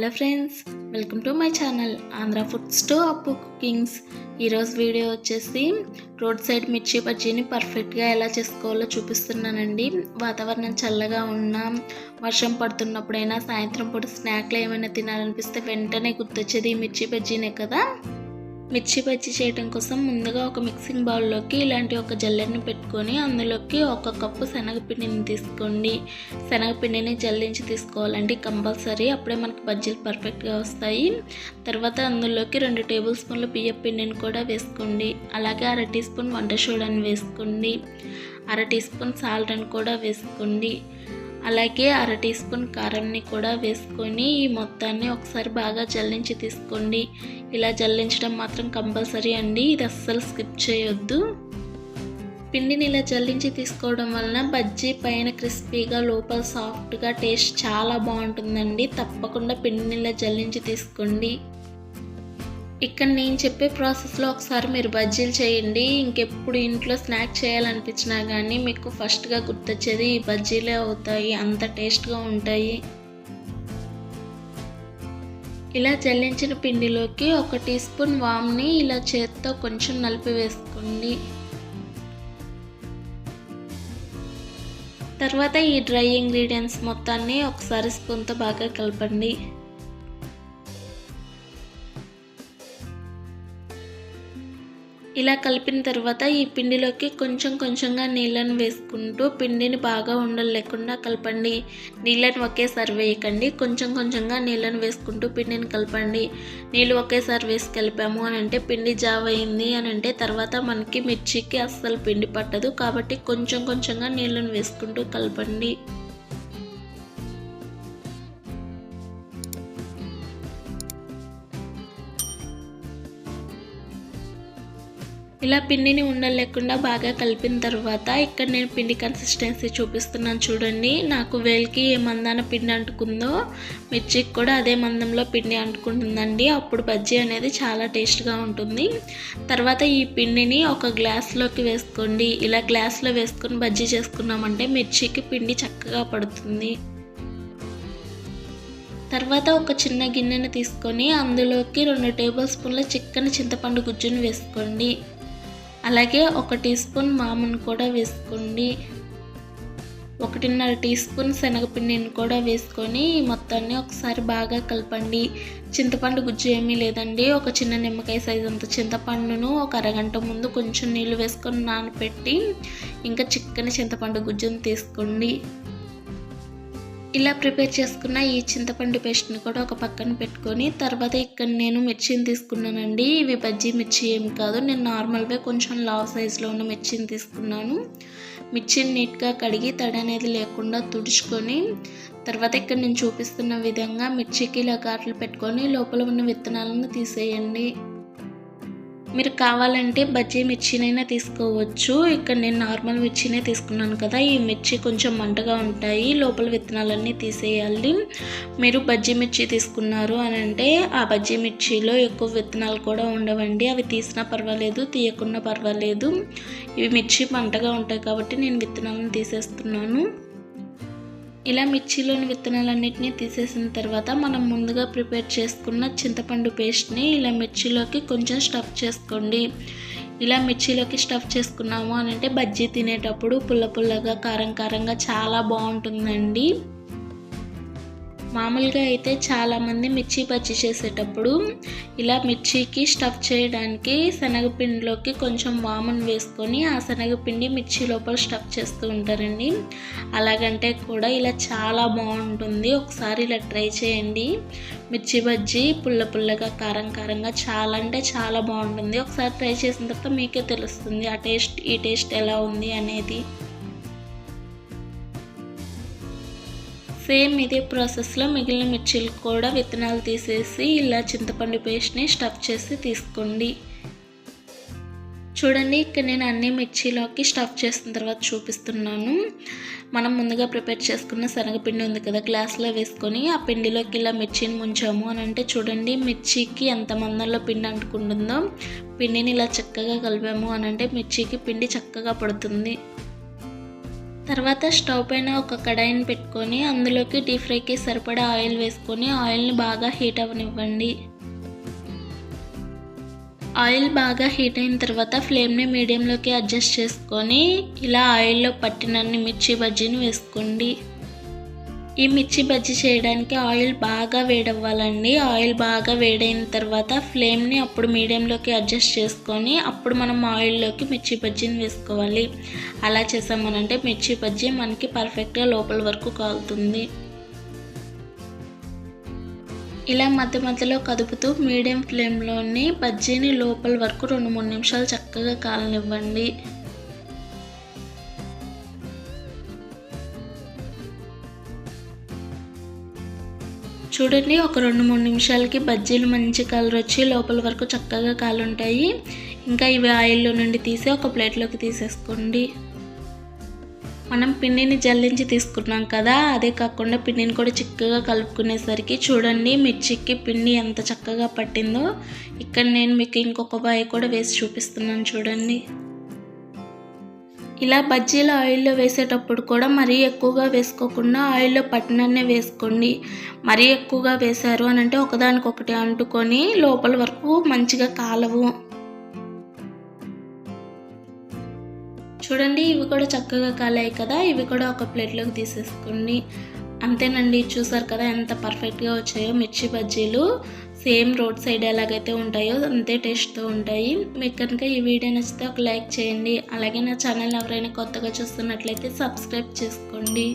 Hello friends welcome to my channel Andhra foods to Appu cookings. ఈరోజు video వచ్చేసి road side మిర్చి బజ్జీని పర్ఫెక్ట్గా ఎలా చేసుకోవాలో చూపిస్తున్నానండి. వాతావరణం చల్లగా ఉన్నా వర్షం పడుతున్నప్పుడైనా సాయంత్రం పూట స్నాక్లు ఏమైనా తినాలనిపిస్తే వెంటనే గుర్తొచ్చేది మిర్చి బజ్జీనే కదా. మిర్చి బజ్జీ చేయడం కోసం ముందుగా ఒక మిక్సింగ్ బౌల్లోకి ఇలాంటి ఒక జల్లెడని పెట్టుకొని అందులోకి ఒక కప్పు శనగపిండిని తీసుకోండి. శనగపిండిని జల్లించి తీసుకోవాలండి కంపల్సరీ అప్పుడే మనకి బజ్జీలు పర్ఫెక్ట్గా వస్తాయి. తర్వాత అందులోకి రెండు టేబుల్ స్పూన్ల బియ్య పిండిని కూడా వేసుకోండి. అలాగే అర టీ స్పూన్ వంట సోడాని వేసుకోండి. అర టీ స్పూన్ సాల్ట్ అని కూడా వేసుకోండి. అలాగే అర టీ స్పూన్ కారంని కూడా వేసుకొని ఈ మొత్తాన్ని ఒకసారి బాగా జల్లించి తీసుకోండి. ఇలా జల్లించడం మాత్రం కంపల్సరీ అండి. ఇది అస్సలు స్కిప్ చేయొద్దు. పిండిని ఇలా జల్లించి తీసుకోవడం వలన బజ్జీ పైన క్రిస్పీగా లోపల సాఫ్ట్గా టేస్ట్ చాలా బాగుంటుందండి. తప్పకుండా పిండిని ఇలా జల్లించి తీసుకోండి. ఇక్కడ నేను చెప్పే ప్రాసెస్లో ఒకసారి మీరు బజ్జీలు చేయండి. ఇంకెప్పుడు ఇంట్లో స్నాక్ చేయాలనిపించినా కానీ మీకు ఫస్ట్గా గుర్తొచ్చేది ఈ బజ్జీలే అవుతాయి. అంత టేస్ట్గా ఉంటాయి. ఇలా జల్లించిన పిండిలోకి ఒక టీ స్పూన్ వామ్ని ఇలా చేత్తో కొంచెం నలిపి వేసుకోండి. తర్వాత ఈ డ్రై ఇంగ్రీడియంట్స్ మొత్తాన్ని ఒకసారి స్పూన్తో బాగా కలపండి. ఇలా కలిపిన తర్వాత ఈ పిండిలోకి కొంచెం కొంచెంగా నీళ్ళను వేసుకుంటూ పిండిని బాగా ఉండలు లేకుండా కలపండి. నీళ్ళని ఒకేసారి వేయకండి. కొంచెం కొంచెంగా నీళ్ళను వేసుకుంటూ పిండిని కలపండి. నీళ్ళు ఒకేసారి వేసి కలిపాము అని అంటే పిండి జావ్ అయింది అని అంటే తర్వాత మనకి మిర్చికి అస్సలు పిండి పట్టదు కాబట్టి కొంచెం కొంచెంగా నీళ్ళను వేసుకుంటూ కలపండి. ఇలా పిండిని ఉండలేకుండా బాగా కలిపిన తర్వాత ఇక్కడ నేను పిండి కన్సిస్టెన్సీ చూపిస్తున్నాను చూడండి. నాకు వేలికి ఏ మందాన పిండి అంటుకుందో మిర్చికి కూడా అదే మందంలో పిండి అంటుకుంటుందండి. అప్పుడు బజ్జీ అనేది చాలా టేస్ట్గా ఉంటుంది. తర్వాత ఈ పిండిని ఒక గ్లాస్లోకి వేసుకోండి. ఇలా గ్లాస్లో వేసుకొని బజ్జీ చేసుకున్నామంటే మిర్చికి పిండి చక్కగా పడుతుంది. తర్వాత ఒక చిన్న గిన్నెను తీసుకొని అందులోకి రెండు టేబుల్ స్పూన్ల చిక్కని చింతపండు గుజ్జును వేసుకోండి. అలాగే ఒక టీ స్పూన్ మామూలు కూడా వేసుకోండి. ఒకటిన్నర టీ స్పూన్ శనగపిండిని కూడా వేసుకొని మొత్తాన్ని ఒకసారి బాగా కలపండి. చింతపండు గుజ్జు ఏమీ లేదండి. ఒక చిన్న నిమ్మకాయ సైజు అంత చింతపండును ఒక అరగంట ముందు కొంచెం నీళ్ళు వేసుకొని నానపెట్టి ఇంకా చిక్కని చింతపండు గుజ్జును తీసుకోండి. ఇలా ప్రిపేర్ చేసుకున్న ఈ చింతపండు పేస్ట్ని కూడా ఒక పక్కన పెట్టుకొని తర్వాత ఇక్కడ నేను మిర్చిని తీసుకున్నానండి. ఇవి బజ్జీ మిర్చి ఏం కాదు. నేను నార్మల్గా కొంచెం లావ్ సైజులో ఉన్న మిర్చిని తీసుకున్నాను. మిర్చిని నీట్గా కడిగి తడి అనేది లేకుండా తుడుచుకొని తర్వాత ఇక్కడ నేను చూపిస్తున్న విధంగా మిర్చికి ఇలా ఘాట్లు పెట్టుకొని లోపల ఉన్న విత్తనాలను తీసేయండి. మీరు కావాలంటే బజ్జీ మిర్చినైనా తీసుకోవచ్చు. ఇక్కడ నేను నార్మల్ మిర్చినే తీసుకున్నాను కదా. ఈ మిర్చి కొంచెం మంటగా ఉంటాయి. లోపల విత్తనాలన్నీ తీసేయాలి. మీరు బజ్జీ మిర్చి తీసుకున్నారు అని అంటే ఆ బజ్జీ మిర్చిలో ఎక్కువ విత్తనాలు కూడా ఉండవండి. అవి తీసినా పర్వాలేదు తీయకున్నా పర్వాలేదు. ఇవి మిర్చి మంటగా ఉంటాయి కాబట్టి నేను విత్తనాలను తీసేస్తున్నాను. ఇలా మిర్చిలోని విత్తనాలన్నింటినీ తీసేసిన తర్వాత మనం ముందుగా ప్రిపేర్ చేసుకున్న చింతపండు పేస్ట్ని ఇలా మిర్చిలోకి కొంచెం స్టఫ్ చేసుకోండి. ఇలా మిర్చిలోకి స్టఫ్ చేసుకున్నాము అని అంటే బజ్జీ తినేటప్పుడు పుల్ల పుల్లగా కారం కారంగా చాలా బాగుంటుందండి. మామూలుగా అయితే చాలామంది మిర్చి బజ్జీ చేసేటప్పుడు ఇలా మిర్చికి స్టఫ్ చేయడానికి శనగపిండిలోకి కొంచెం వామును వేసుకొని ఆ శనగపిండి మిర్చి లోపల స్టఫ్ చేస్తూ ఉంటారండి. అలాగంటే కూడా ఇలా చాలా బాగుంటుంది. ఒకసారి ఇలా ట్రై చేయండి. మిర్చి బజ్జీ పుల్ల పుల్లగా కారం కారంగా చాలా అంటే చాలా బాగుంటుంది. ఒకసారి ట్రై చేసిన తర్వాత మీకే తెలుస్తుంది ఆ టేస్ట్ ఈ టేస్ట్ ఎలా ఉంది అనేది. సేమ్ ఇదే ప్రాసెస్లో మిగిలిన మిర్చీలు కూడా విత్తనాలు తీసేసి ఇలా చింతపండు పేస్ట్ని స్టఫ్ చేసి తీసుకోండి. చూడండి ఇక్కడ నేను అన్ని మిర్చిలోకి స్టఫ్ చేసిన తర్వాత చూపిస్తున్నాను. మనం ముందుగా ప్రిపేర్ చేసుకున్న శనగపిండి ఉంది కదా గ్లాస్లో వేసుకొని ఆ పిండిలోకి ఇలా మిర్చిని ముంచాము అని అంటే చూడండి మిర్చికి ఎంత మందంలో పిండి అంటుకుంటుందో పిండిని ఇలా చక్కగా కలిపాము అని అంటే మిర్చికి పిండి చక్కగా పడుతుంది. తర్వాత స్టవ్ పైన ఒక కడాయిని పెట్టుకొని అందులోకి డీప్ ఫ్రైకి సరిపడా ఆయిల్ వేసుకొని ఆయిల్ని బాగా హీట్ అవ్వనివ్వండి. ఆయిల్ బాగా హీట్ అయిన తర్వాత ఫ్లేమ్ని మీడియంలోకి అడ్జస్ట్ చేసుకొని ఇలా ఆయిల్లో పట్టినన్ని మిర్చి బజ్జీని వేసుకోండి. ఈ మిర్చి బజ్జీ చేయడానికి ఆయిల్ బాగా వేడవ్వాలండి. ఆయిల్ బాగా వేడైన తర్వాత ఫ్లేమ్ని అప్పుడు మీడియంలోకి అడ్జస్ట్ చేసుకొని అప్పుడు మనం ఆయిల్లోకి మిర్చి బజ్జీని వేసుకోవాలి. అలా చేసామనంటే మిర్చి బజ్జీ మనకి పర్ఫెక్ట్గా లోపల వరకు కాలుతుంది. ఇలా మధ్య మధ్యలో కదుపుతూ మీడియం ఫ్లేమ్లోని బజ్జీని లోపల వరకు రెండు మూడు నిమిషాలు చక్కగా కాలనివ్వండి. చూడండి ఒక రెండు మూడు నిమిషాలకి బజ్జీలు మంచి కలర్ వచ్చి లోపల వరకు చక్కగా కాలుంటాయి. ఇంకా ఇవి ఆయిల్లో నుండి తీసి ఒక ప్లేట్లోకి తీసేసుకోండి. మనం పిండిని జల్లించి తీసుకున్నాం కదా అదే కాకుండా పిండిని కూడా చిక్కగా కలుపుకునేసరికి చూడండి మిర్చికి పిండి ఎంత చక్కగా పట్టిందో. ఇక్కడ నేను మీకు ఇంకొక బాయి కూడా వేసి చూపిస్తున్నాను చూడండి. ఇలా బజ్జీలు ఆయిల్లో వేసేటప్పుడు కూడా మరీ ఎక్కువగా వేసుకోకుండా ఆయిల్లో పట్టినన్నే వేసుకోండి. మరీ ఎక్కువగా వేశారు అని అంటే ఒకదానికొకటి అంటుకొని లోపల వరకు మంచిగా కాలవు. చూడండి ఇవి కూడా చక్కగా కాలాయి కదా. ఇవి కూడా ఒక ప్లేట్లోకి తీసేసుకోండి. అంతేనండి చూసారు కదా ఎంత పర్ఫెక్ట్గా వచ్చాయో మిర్చి బజ్జీలు. సేమ్ రోడ్ సైడ్ ఎలాగైతే ఉంటాయో అంతే టేస్ట్తో ఉంటాయి. మీకు కనుక ఈ వీడియో నచ్చితే ఒక లైక్ చేయండి. అలాగే నా ఛానల్ ఎవరైనా కొత్తగా చూస్తున్నట్లయితే సబ్స్క్రైబ్ చేసుకోండి.